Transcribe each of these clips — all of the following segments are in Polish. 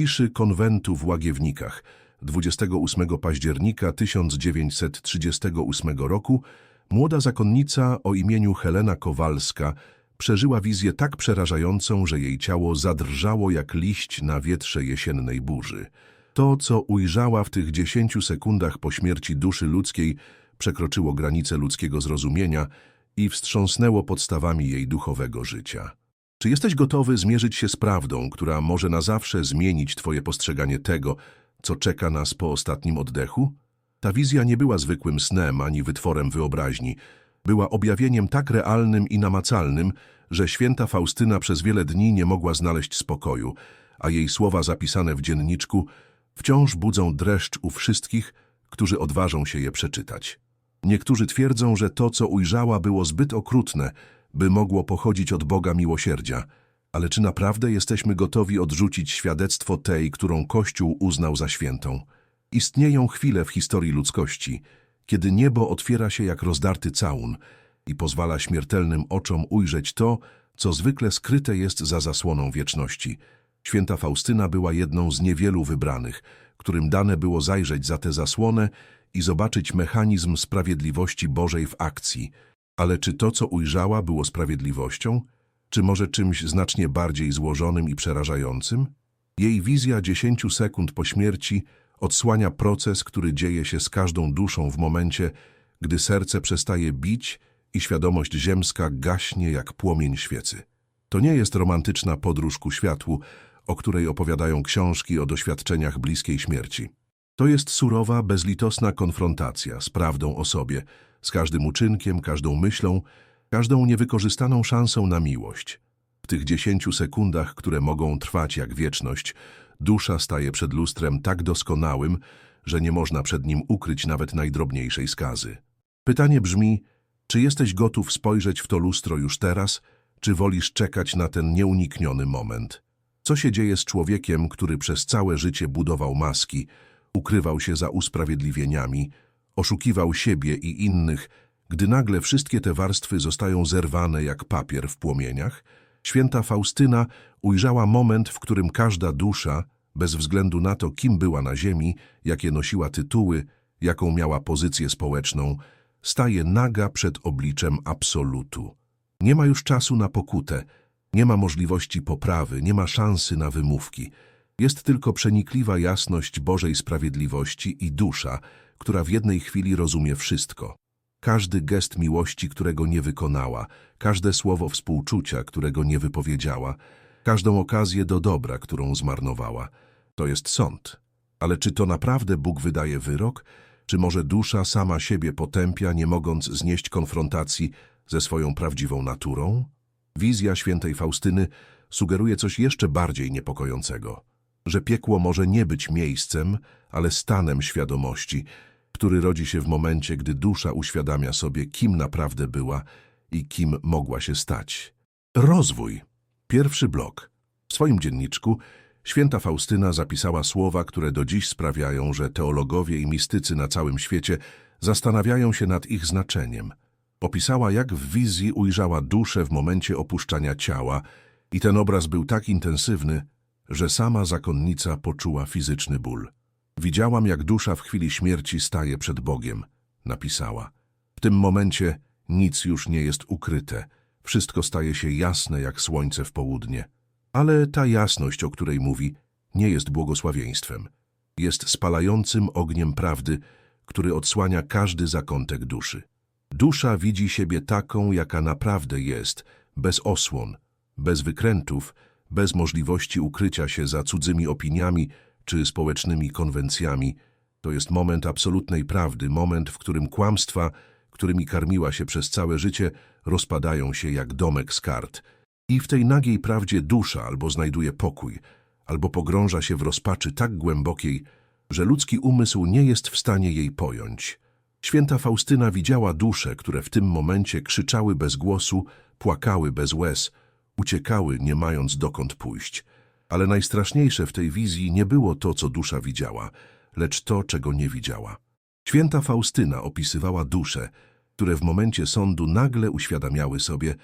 ciszy konwentu w Łagiewnikach 28 października 1938 roku młoda zakonnica o imieniu Helena Kowalska przeżyła wizję tak przerażającą, że jej ciało zadrżało jak liść na wietrze jesiennej burzy. To, co ujrzała w tych dziesięciu sekundach po śmierci duszy ludzkiej, przekroczyło granice ludzkiego zrozumienia i wstrząsnęło podstawami jej duchowego życia. Czy jesteś gotowy zmierzyć się z prawdą, która może na zawsze zmienić twoje postrzeganie tego, co czeka nas po ostatnim oddechu? Ta wizja nie była zwykłym snem ani wytworem wyobraźni. Była objawieniem tak realnym i namacalnym, że święta Faustyna przez wiele dni nie mogła znaleźć spokoju, a jej słowa zapisane w dzienniczku wciąż budzą dreszcz u wszystkich, którzy odważą się je przeczytać. Niektórzy twierdzą, że to, co ujrzała, było zbyt okrutne, by mogło pochodzić od Boga miłosierdzia. Ale czy naprawdę jesteśmy gotowi odrzucić świadectwo tej, którą Kościół uznał za świętą? Istnieją chwile w historii ludzkości, kiedy niebo otwiera się jak rozdarty całun i pozwala śmiertelnym oczom ujrzeć to, co zwykle skryte jest za zasłoną wieczności. Święta Faustyna była jedną z niewielu wybranych, którym dane było zajrzeć za tę zasłonę i zobaczyć mechanizm sprawiedliwości Bożej w akcji. Ale czy to, co ujrzała, było sprawiedliwością? Czy może czymś znacznie bardziej złożonym i przerażającym? Jej wizja dziesięciu sekund po śmierci odsłania proces, który dzieje się z każdą duszą w momencie, gdy serce przestaje bić i świadomość ziemska gaśnie jak płomień świecy. To nie jest romantyczna podróż ku światłu, o której opowiadają książki o doświadczeniach bliskiej śmierci. To jest surowa, bezlitosna konfrontacja z prawdą o sobie, z każdym uczynkiem, każdą myślą, każdą niewykorzystaną szansą na miłość. W tych dziesięciu sekundach, które mogą trwać jak wieczność, dusza staje przed lustrem tak doskonałym, że nie można przed nim ukryć nawet najdrobniejszej skazy. Pytanie brzmi, czy jesteś gotów spojrzeć w to lustro już teraz, czy wolisz czekać na ten nieunikniony moment? Co się dzieje z człowiekiem, który przez całe życie budował maski, ukrywał się za usprawiedliwieniami, oszukiwał siebie i innych, gdy nagle wszystkie te warstwy zostają zerwane jak papier w płomieniach? Święta Faustyna ujrzała moment, w którym każda dusza, bez względu na to, kim była na ziemi, jakie nosiła tytuły, jaką miała pozycję społeczną, staje naga przed obliczem absolutu. Nie ma już czasu na pokutę, nie ma możliwości poprawy, nie ma szansy na wymówki. Jest tylko przenikliwa jasność Bożej sprawiedliwości i dusza, która w jednej chwili rozumie wszystko. Każdy gest miłości, którego nie wykonała, każde słowo współczucia, którego nie wypowiedziała, każdą okazję do dobra, którą zmarnowała. To jest sąd. Ale czy to naprawdę Bóg wydaje wyrok? Czy może dusza sama siebie potępia, nie mogąc znieść konfrontacji ze swoją prawdziwą naturą? Wizja świętej Faustyny sugeruje coś jeszcze bardziej niepokojącego. Że piekło może nie być miejscem, ale stanem świadomości, który rodzi się w momencie, gdy dusza uświadamia sobie, kim naprawdę była i kim mogła się stać. Rozwój. Pierwszy blok. W swoim dzienniczku święta Faustyna zapisała słowa, które do dziś sprawiają, że teologowie i mistycy na całym świecie zastanawiają się nad ich znaczeniem. Opisała, jak w wizji ujrzała duszę w momencie opuszczania ciała i ten obraz był tak intensywny, że sama zakonnica poczuła fizyczny ból. Widziałam, jak dusza w chwili śmierci staje przed Bogiem, napisała. W tym momencie nic już nie jest ukryte, wszystko staje się jasne jak słońce w południe. Ale ta jasność, o której mówi, nie jest błogosławieństwem. Jest spalającym ogniem prawdy, który odsłania każdy zakątek duszy. Dusza widzi siebie taką, jaka naprawdę jest, bez osłon, bez wykrętów, bez możliwości ukrycia się za cudzymi opiniami czy społecznymi konwencjami. To jest moment absolutnej prawdy, moment, w którym kłamstwa, którymi karmiła się przez całe życie, rozpadają się jak domek z kart. I w tej nagiej prawdzie dusza albo znajduje pokój, albo pogrąża się w rozpaczy tak głębokiej, że ludzki umysł nie jest w stanie jej pojąć. Święta Faustyna widziała dusze, które w tym momencie krzyczały bez głosu, płakały bez łez, uciekały, nie mając dokąd pójść. Ale najstraszniejsze w tej wizji nie było to, co dusza widziała, lecz to, czego nie widziała. Święta Faustyna opisywała dusze, które w momencie sądu nagle uświadamiały sobie,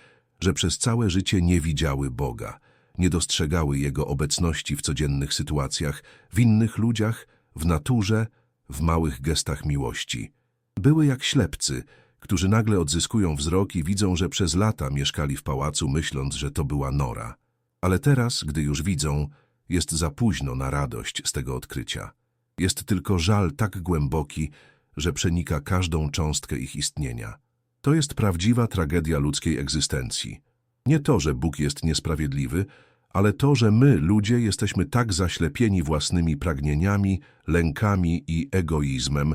że przez całe życie nie widziały Boga, nie dostrzegały Jego obecności w codziennych sytuacjach, w innych ludziach, w naturze, w małych gestach miłości. Były jak ślepcy, którzy nagle odzyskują wzrok i widzą, że przez lata mieszkali w pałacu, myśląc, że to była nora. Ale teraz, gdy już widzą, jest za późno na radość z tego odkrycia. Jest tylko żal tak głęboki, że przenika każdą cząstkę ich istnienia. To jest prawdziwa tragedia ludzkiej egzystencji. Nie to, że Bóg jest niesprawiedliwy, ale to, że my, ludzie, jesteśmy tak zaślepieni własnymi pragnieniami, lękami i egoizmem,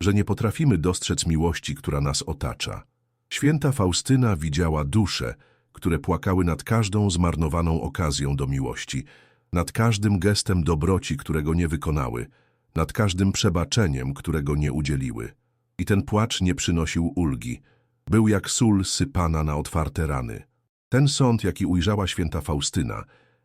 że nie potrafimy dostrzec miłości, która nas otacza. Święta Faustyna widziała dusze, które płakały nad każdą zmarnowaną okazją do miłości, nad każdym gestem dobroci, którego nie wykonały, nad każdym przebaczeniem, którego nie udzieliły. I ten płacz nie przynosił ulgi. Był jak sól sypana na otwarte rany. Ten sąd, jaki ujrzała święta Faustyna,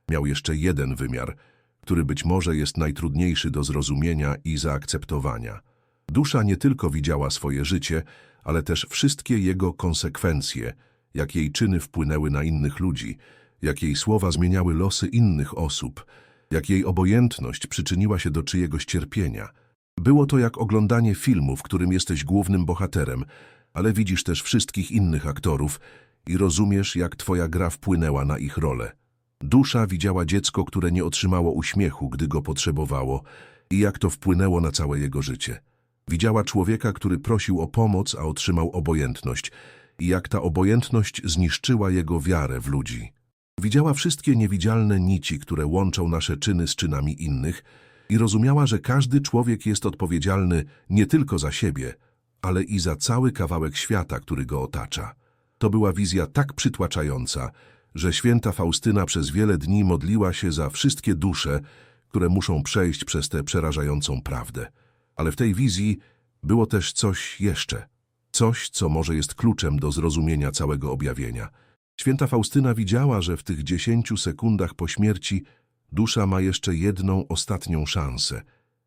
miał jeszcze jeden wymiar, który być może jest najtrudniejszy do zrozumienia i zaakceptowania. Dusza nie tylko widziała swoje życie, ale też wszystkie jego konsekwencje, jak jej czyny wpłynęły na innych ludzi, jak jej słowa zmieniały losy innych osób, jak jej obojętność przyczyniła się do czyjegoś cierpienia. Było to jak oglądanie filmu, w którym jesteś głównym bohaterem, ale widzisz też wszystkich innych aktorów i rozumiesz, jak twoja gra wpłynęła na ich rolę. Dusza widziała dziecko, które nie otrzymało uśmiechu, gdy go potrzebowało i jak to wpłynęło na całe jego życie. Widziała człowieka, który prosił o pomoc, a otrzymał obojętność i jak ta obojętność zniszczyła jego wiarę w ludzi. Widziała wszystkie niewidzialne nici, które łączą nasze czyny z czynami innych i rozumiała, że każdy człowiek jest odpowiedzialny nie tylko za siebie, ale i za cały kawałek świata, który go otacza. To była wizja tak przytłaczająca, że święta Faustyna przez wiele dni modliła się za wszystkie dusze, które muszą przejść przez tę przerażającą prawdę. Ale w tej wizji było też coś jeszcze. Coś, co może jest kluczem do zrozumienia całego objawienia. Święta Faustyna widziała, że w tych dziesięciu sekundach po śmierci dusza ma jeszcze jedną ostatnią szansę.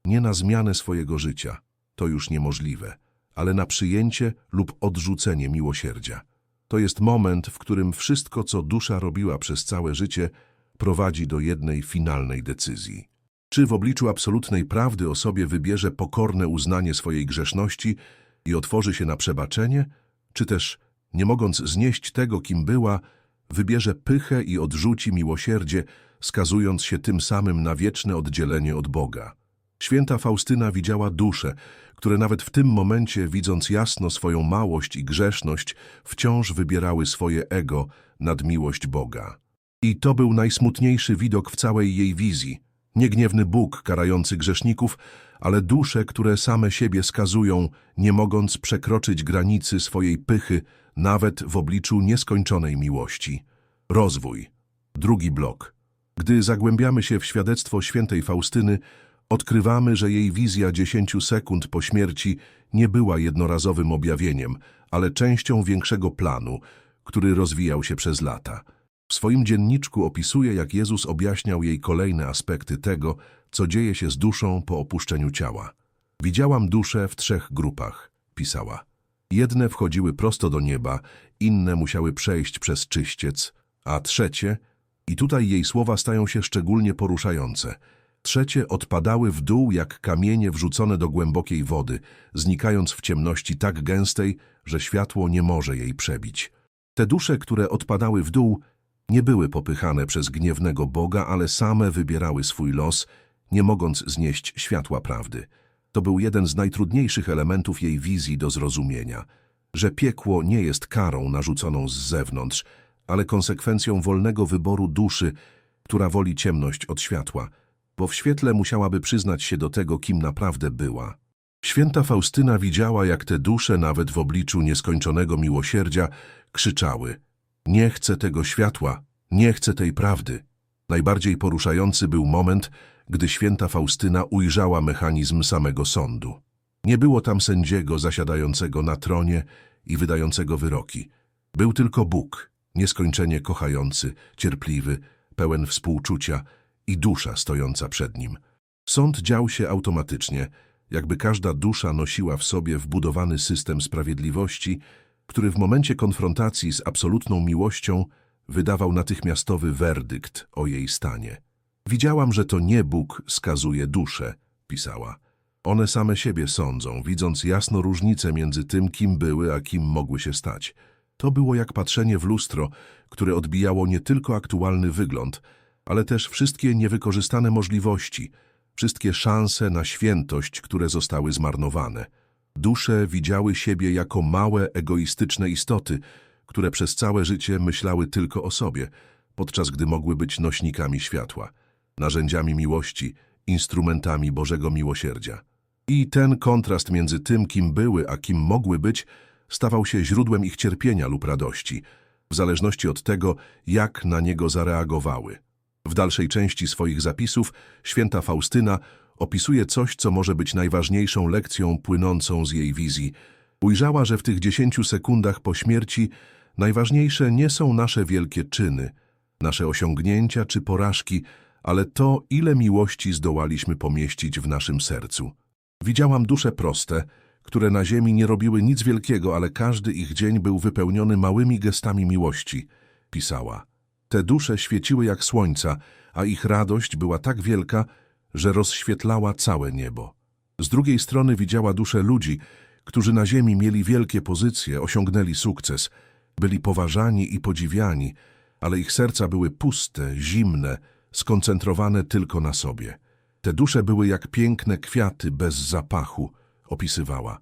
Nie na zmianę swojego życia, to już niemożliwe, ale na przyjęcie lub odrzucenie miłosierdzia. To jest moment, w którym wszystko, co dusza robiła przez całe życie, prowadzi do jednej finalnej decyzji. Czy w obliczu absolutnej prawdy o sobie wybierze pokorne uznanie swojej grzeszności i otworzy się na przebaczenie, czy też, nie mogąc znieść tego, kim była, wybierze pychę i odrzuci miłosierdzie, skazując się tym samym na wieczne oddzielenie od Boga. Święta Faustyna widziała dusze, które nawet w tym momencie, widząc jasno swoją małość i grzeszność, wciąż wybierały swoje ego nad miłość Boga. I to był najsmutniejszy widok w całej jej wizji. Nie gniewny Bóg karający grzeszników, ale dusze, które same siebie skazują, nie mogąc przekroczyć granicy swojej pychy, nawet w obliczu nieskończonej miłości. Rozwój. Drugi blok. Gdy zagłębiamy się w świadectwo świętej Faustyny, odkrywamy, że jej wizja dziesięciu sekund po śmierci nie była jednorazowym objawieniem, ale częścią większego planu, który rozwijał się przez lata. W swoim dzienniczku opisuje, jak Jezus objaśniał jej kolejne aspekty tego, co dzieje się z duszą po opuszczeniu ciała. Widziałam duszę w trzech grupach, pisała. Jedne wchodziły prosto do nieba, inne musiały przejść przez czyściec, a trzecie, i tutaj jej słowa stają się szczególnie poruszające, trzecie odpadały w dół jak kamienie wrzucone do głębokiej wody, znikając w ciemności tak gęstej, że światło nie może jej przebić. Te dusze, które odpadały w dół, nie były popychane przez gniewnego Boga, ale same wybierały swój los, nie mogąc znieść światła prawdy. To był jeden z najtrudniejszych elementów jej wizji do zrozumienia, że piekło nie jest karą narzuconą z zewnątrz, ale konsekwencją wolnego wyboru duszy, która woli ciemność od światła, bo w świetle musiałaby przyznać się do tego, kim naprawdę była. Święta Faustyna widziała, jak te dusze, nawet w obliczu nieskończonego miłosierdzia, krzyczały – nie chcę tego światła, nie chcę tej prawdy. Najbardziej poruszający był moment, gdy święta Faustyna ujrzała mechanizm samego sądu. Nie było tam sędziego zasiadającego na tronie i wydającego wyroki. Był tylko Bóg, nieskończenie kochający, cierpliwy, pełen współczucia i dusza stojąca przed nim. Sąd dział się automatycznie, jakby każda dusza nosiła w sobie wbudowany system sprawiedliwości, który w momencie konfrontacji z absolutną miłością wydawał natychmiastowy werdykt o jej stanie. Widziałam, że to nie Bóg skazuje duszę, pisała. One same siebie sądzą, widząc jasno różnicę między tym, kim były, a kim mogły się stać. To było jak patrzenie w lustro, które odbijało nie tylko aktualny wygląd, ale też wszystkie niewykorzystane możliwości, wszystkie szanse na świętość, które zostały zmarnowane. Dusze widziały siebie jako małe, egoistyczne istoty, które przez całe życie myślały tylko o sobie, podczas gdy mogły być nośnikami światła, narzędziami miłości, instrumentami Bożego miłosierdzia. I ten kontrast między tym, kim były, a kim mogły być, stawał się źródłem ich cierpienia lub radości, w zależności od tego, jak na niego zareagowały. W dalszej części swoich zapisów święta Faustyna opisuje coś, co może być najważniejszą lekcją płynącą z jej wizji. Ujrzała, że w tych dziesięciu sekundach po śmierci najważniejsze nie są nasze wielkie czyny, nasze osiągnięcia czy porażki, ale to, ile miłości zdołaliśmy pomieścić w naszym sercu. Widziałam dusze proste, które na ziemi nie robiły nic wielkiego, ale każdy ich dzień był wypełniony małymi gestami miłości, pisała. Te dusze świeciły jak słońca, a ich radość była tak wielka, że rozświetlała całe niebo. Z drugiej strony widziała dusze ludzi, którzy na ziemi mieli wielkie pozycje, osiągnęli sukces, byli poważani i podziwiani, ale ich serca były puste, zimne, skoncentrowane tylko na sobie. Te dusze były jak piękne kwiaty bez zapachu, opisywała.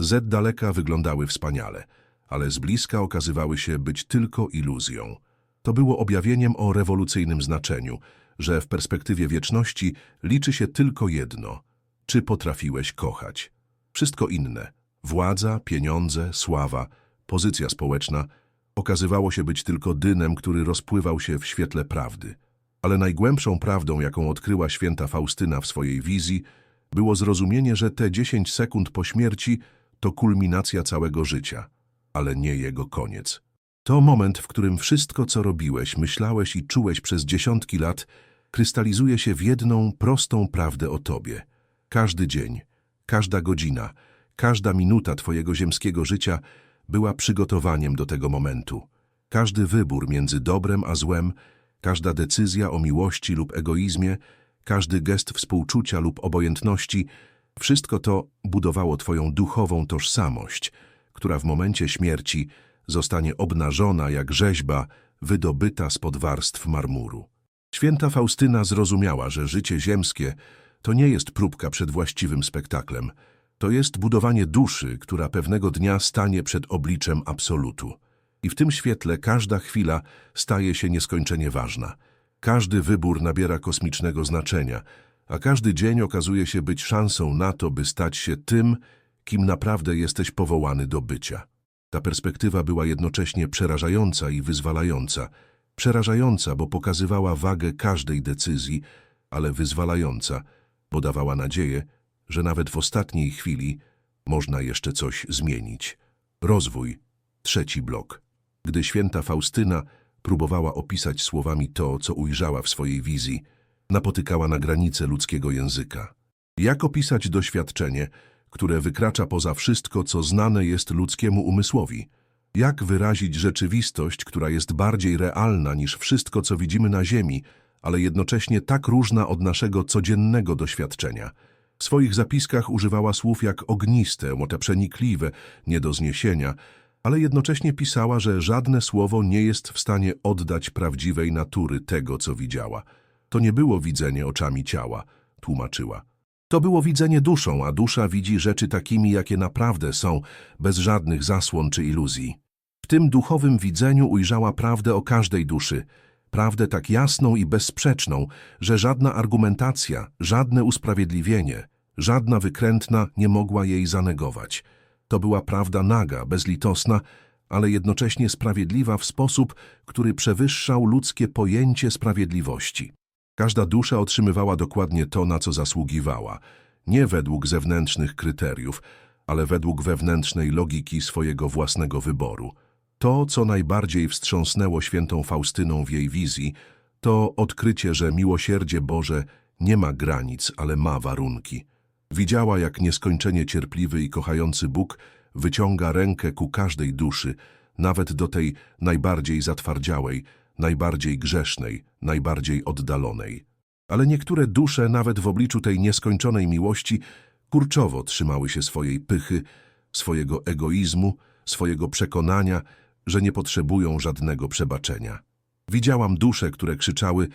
Z daleka wyglądały wspaniale, ale z bliska okazywały się być tylko iluzją. To było objawieniem o rewolucyjnym znaczeniu, że w perspektywie wieczności liczy się tylko jedno – czy potrafiłeś kochać. Wszystko inne – władza, pieniądze, sława, pozycja społeczna – okazywało się być tylko dynem, który rozpływał się w świetle prawdy. Ale najgłębszą prawdą, jaką odkryła święta Faustyna w swojej wizji, było zrozumienie, że te dziesięć sekund po śmierci to kulminacja całego życia, ale nie jego koniec. To moment, w którym wszystko, co robiłeś, myślałeś i czułeś przez dziesiątki lat, krystalizuje się w jedną prostą prawdę o tobie. Każdy dzień, każda godzina, każda minuta twojego ziemskiego życia była przygotowaniem do tego momentu. Każdy wybór między dobrem a złem, każda decyzja o miłości lub egoizmie, każdy gest współczucia lub obojętności, wszystko to budowało twoją duchową tożsamość, która w momencie śmierci zostanie obnażona jak rzeźba wydobyta spod warstw marmuru. Święta Faustyna zrozumiała, że życie ziemskie to nie jest próbka przed właściwym spektaklem. To jest budowanie duszy, która pewnego dnia stanie przed obliczem absolutu. I w tym świetle każda chwila staje się nieskończenie ważna. Każdy wybór nabiera kosmicznego znaczenia, a każdy dzień okazuje się być szansą na to, by stać się tym, kim naprawdę jesteś powołany do bycia. Ta perspektywa była jednocześnie przerażająca i wyzwalająca. Przerażająca, bo pokazywała wagę każdej decyzji, ale wyzwalająca, bo dawała nadzieję, że nawet w ostatniej chwili można jeszcze coś zmienić. Rozwój. Trzeci blok. Gdy święta Faustyna próbowała opisać słowami to, co ujrzała w swojej wizji, napotykała na granice ludzkiego języka. Jak opisać doświadczenie, które wykracza poza wszystko, co znane jest ludzkiemu umysłowi? Jak wyrazić rzeczywistość, która jest bardziej realna niż wszystko, co widzimy na Ziemi, ale jednocześnie tak różna od naszego codziennego doświadczenia? W swoich zapiskach używała słów jak ogniste, łote przenikliwe, nie do zniesienia, ale jednocześnie pisała, że żadne słowo nie jest w stanie oddać prawdziwej natury tego, co widziała. To nie było widzenie oczami ciała, tłumaczyła. To było widzenie duszą, a dusza widzi rzeczy takimi, jakie naprawdę są, bez żadnych zasłon czy iluzji. W tym duchowym widzeniu ujrzała prawdę o każdej duszy, prawdę tak jasną i bezsprzeczną, że żadna argumentacja, żadne usprawiedliwienie, żadna wykrętna nie mogła jej zanegować. To była prawda naga, bezlitosna, ale jednocześnie sprawiedliwa w sposób, który przewyższał ludzkie pojęcie sprawiedliwości. Każda dusza otrzymywała dokładnie to, na co zasługiwała, nie według zewnętrznych kryteriów, ale według wewnętrznej logiki swojego własnego wyboru. To, co najbardziej wstrząsnęło świętą Faustyną w jej wizji, to odkrycie, że miłosierdzie Boże nie ma granic, ale ma warunki. Widziała, jak nieskończenie cierpliwy i kochający Bóg wyciąga rękę ku każdej duszy, nawet do tej najbardziej zatwardziałej, najbardziej grzesznej, najbardziej oddalonej. Ale niektóre dusze, nawet w obliczu tej nieskończonej miłości, kurczowo trzymały się swojej pychy, swojego egoizmu, swojego przekonania, że nie potrzebują żadnego przebaczenia. Widziałam dusze, które krzyczały: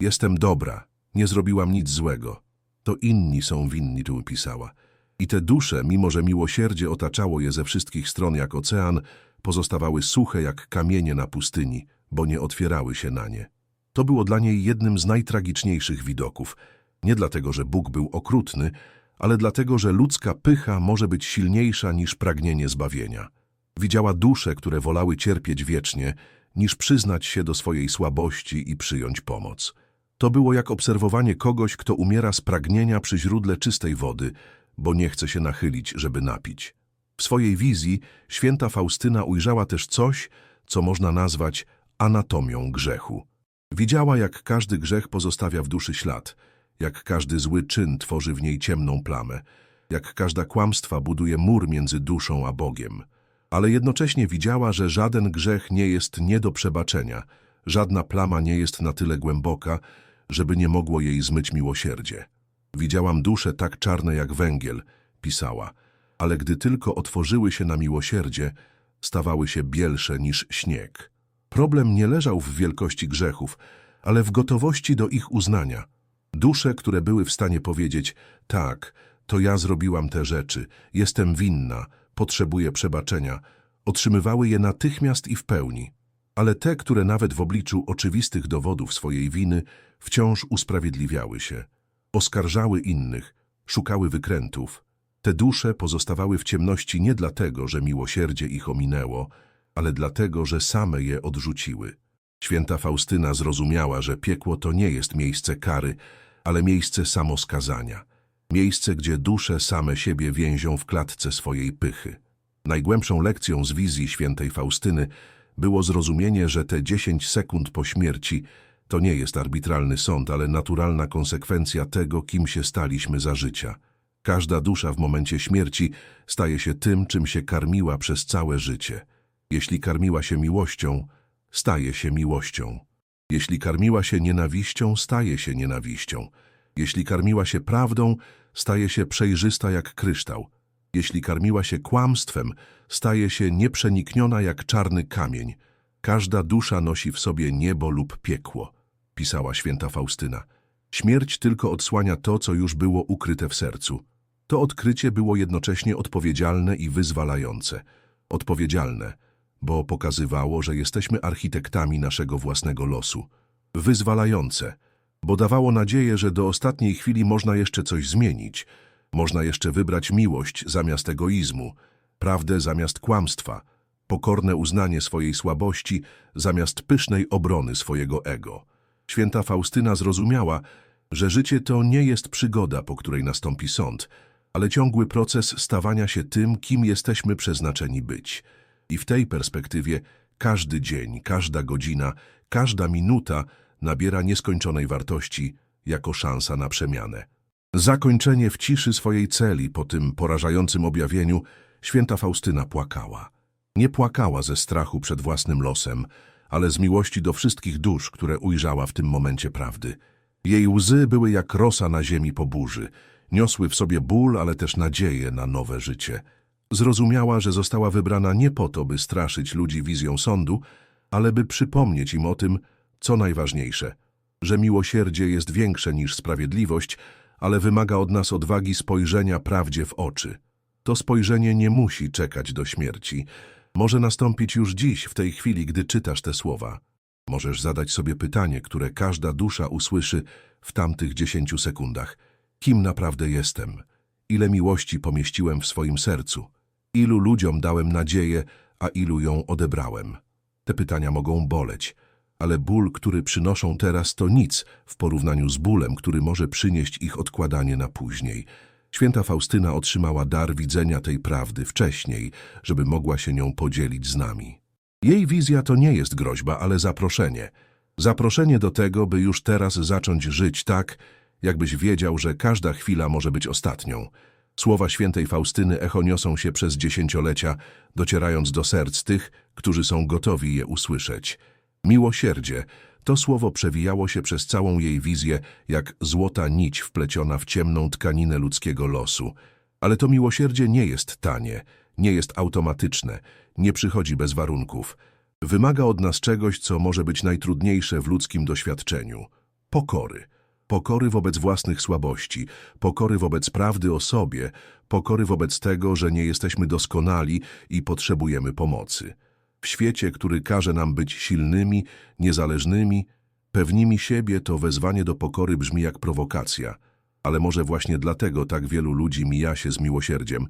Jestem dobra, nie zrobiłam nic złego. To inni są winni, tu pisała. I te dusze, mimo że miłosierdzie otaczało je ze wszystkich stron jak ocean, pozostawały suche jak kamienie na pustyni, bo nie otwierały się na nie. To było dla niej jednym z najtragiczniejszych widoków. Nie dlatego, że Bóg był okrutny, ale dlatego, że ludzka pycha może być silniejsza niż pragnienie zbawienia. Widziała dusze, które wolały cierpieć wiecznie, niż przyznać się do swojej słabości i przyjąć pomoc. To było jak obserwowanie kogoś, kto umiera z pragnienia przy źródle czystej wody, bo nie chce się nachylić, żeby napić. W swojej wizji święta Faustyna ujrzała też coś, co można nazwać anatomią grzechu. Widziała, jak każdy grzech pozostawia w duszy ślad, jak każdy zły czyn tworzy w niej ciemną plamę, jak każda kłamstwa buduje mur między duszą a Bogiem. Ale jednocześnie widziała, że żaden grzech nie jest nie do przebaczenia, żadna plama nie jest na tyle głęboka, żeby nie mogło jej zmyć miłosierdzie. Widziałam dusze tak czarne jak węgiel, pisała, ale gdy tylko otworzyły się na miłosierdzie, stawały się bielsze niż śnieg. Problem nie leżał w wielkości grzechów, ale w gotowości do ich uznania. Dusze, które były w stanie powiedzieć, tak, to ja zrobiłam te rzeczy, jestem winna, potrzebuję przebaczenia, otrzymywały je natychmiast i w pełni. Ale te, które nawet w obliczu oczywistych dowodów swojej winy wciąż usprawiedliwiały się, oskarżały innych, szukały wykrętów, te dusze pozostawały w ciemności nie dlatego, że miłosierdzie ich ominęło, ale dlatego, że same je odrzuciły. Święta Faustyna zrozumiała, że piekło to nie jest miejsce kary, ale miejsce samoskazania. Miejsce, gdzie dusze same siebie więzią w klatce swojej pychy. Najgłębszą lekcją z wizji świętej Faustyny było zrozumienie, że te dziesięć sekund po śmierci to nie jest arbitralny sąd, ale naturalna konsekwencja tego, kim się staliśmy za życia. Każda dusza w momencie śmierci staje się tym, czym się karmiła przez całe życie. Jeśli karmiła się miłością, staje się miłością. Jeśli karmiła się nienawiścią, staje się nienawiścią. Jeśli karmiła się prawdą, staje się przejrzysta jak kryształ. Jeśli karmiła się kłamstwem, staje się nieprzenikniona jak czarny kamień. Każda dusza nosi w sobie niebo lub piekło, pisała święta Faustyna. Śmierć tylko odsłania to, co już było ukryte w sercu. To odkrycie było jednocześnie odpowiedzialne i wyzwalające. Odpowiedzialne, bo pokazywało, że jesteśmy architektami naszego własnego losu. Wyzwalające, bo dawało nadzieję, że do ostatniej chwili można jeszcze coś zmienić. Można jeszcze wybrać miłość zamiast egoizmu, prawdę zamiast kłamstwa, pokorne uznanie swojej słabości zamiast pysznej obrony swojego ego. Święta Faustyna zrozumiała, że życie to nie jest przygoda, po której nastąpi sąd, ale ciągły proces stawania się tym, kim jesteśmy przeznaczeni być. I w tej perspektywie każdy dzień, każda godzina, każda minuta nabiera nieskończonej wartości jako szansa na przemianę. Zakończenie w ciszy swojej celi po tym porażającym objawieniu święta Faustyna płakała. Nie płakała ze strachu przed własnym losem, ale z miłości do wszystkich dusz, które ujrzała w tym momencie prawdy. Jej łzy były jak rosa na ziemi po burzy, niosły w sobie ból, ale też nadzieję na nowe życie. Zrozumiała, że została wybrana nie po to, by straszyć ludzi wizją sądu, ale by przypomnieć im o tym, co najważniejsze, że miłosierdzie jest większe niż sprawiedliwość, ale wymaga od nas odwagi spojrzenia prawdzie w oczy. To spojrzenie nie musi czekać do śmierci. Może nastąpić już dziś, w tej chwili, gdy czytasz te słowa. Możesz zadać sobie pytanie, które każda dusza usłyszy w tamtych dziesięciu sekundach. Kim naprawdę jestem? Ile miłości pomieściłem w swoim sercu? Ilu ludziom dałem nadzieję, a ilu ją odebrałem? Te pytania mogą boleć, ale ból, który przynoszą teraz, to nic w porównaniu z bólem, który może przynieść ich odkładanie na później. Święta Faustyna otrzymała dar widzenia tej prawdy wcześniej, żeby mogła się nią podzielić z nami. Jej wizja to nie jest groźba, ale zaproszenie. Zaproszenie do tego, by już teraz zacząć żyć tak, jakbyś wiedział, że każda chwila może być ostatnią. Słowa świętej Faustyny echo niosą się przez dziesięciolecia, docierając do serc tych, którzy są gotowi je usłyszeć. Miłosierdzie to słowo przewijało się przez całą jej wizję jak złota nić wpleciona w ciemną tkaninę ludzkiego losu. Ale to miłosierdzie nie jest tanie, nie jest automatyczne, nie przychodzi bez warunków. Wymaga od nas czegoś, co może być najtrudniejsze w ludzkim doświadczeniu pokory. Pokory wobec własnych słabości, pokory wobec prawdy o sobie, pokory wobec tego, że nie jesteśmy doskonali i potrzebujemy pomocy. W świecie, który każe nam być silnymi, niezależnymi, pewnymi siebie, to wezwanie do pokory brzmi jak prowokacja. Ale może właśnie dlatego tak wielu ludzi mija się z miłosierdziem.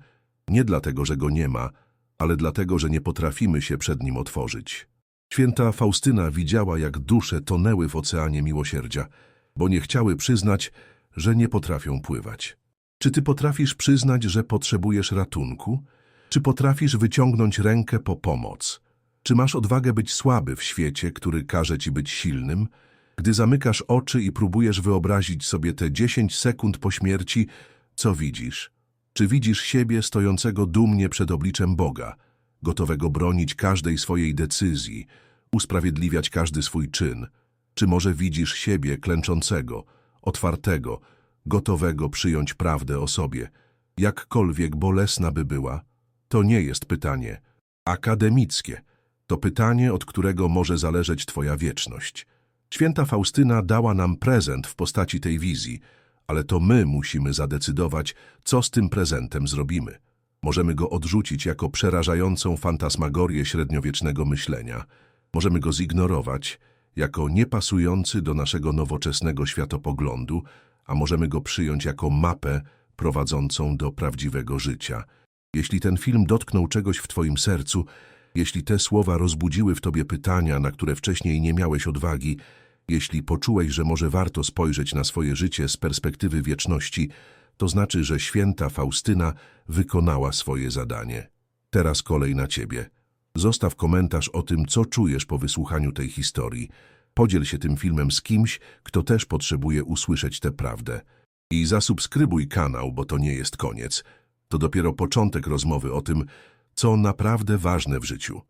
Nie dlatego, że go nie ma, ale dlatego, że nie potrafimy się przed nim otworzyć. Święta Faustyna widziała, jak dusze tonęły w oceanie miłosierdzia, bo nie chciały przyznać, że nie potrafią pływać. Czy ty potrafisz przyznać, że potrzebujesz ratunku? Czy potrafisz wyciągnąć rękę po pomoc? Czy masz odwagę być słaby w świecie, który każe ci być silnym? Gdy zamykasz oczy i próbujesz wyobrazić sobie te 10 sekund po śmierci, co widzisz? Czy widzisz siebie stojącego dumnie przed obliczem Boga, gotowego bronić każdej swojej decyzji, usprawiedliwiać każdy swój czyn? Czy może widzisz siebie klęczącego, otwartego, gotowego przyjąć prawdę o sobie, jakkolwiek bolesna by była? To nie jest pytanie akademickie. To pytanie, od którego może zależeć Twoja wieczność. Święta Faustyna dała nam prezent w postaci tej wizji, ale to my musimy zadecydować, co z tym prezentem zrobimy. Możemy go odrzucić jako przerażającą fantasmagorię średniowiecznego myślenia. Możemy go zignorować jako niepasujący do naszego nowoczesnego światopoglądu, a możemy go przyjąć jako mapę prowadzącą do prawdziwego życia. Jeśli ten film dotknął czegoś w Twoim sercu, jeśli te słowa rozbudziły w Tobie pytania, na które wcześniej nie miałeś odwagi, jeśli poczułeś, że może warto spojrzeć na swoje życie z perspektywy wieczności, to znaczy, że święta Faustyna wykonała swoje zadanie. Teraz kolej na Ciebie. Zostaw komentarz o tym, co czujesz po wysłuchaniu tej historii. Podziel się tym filmem z kimś, kto też potrzebuje usłyszeć tę prawdę. I zasubskrybuj kanał, bo to nie jest koniec. To dopiero początek rozmowy o tym, co naprawdę ważne w życiu.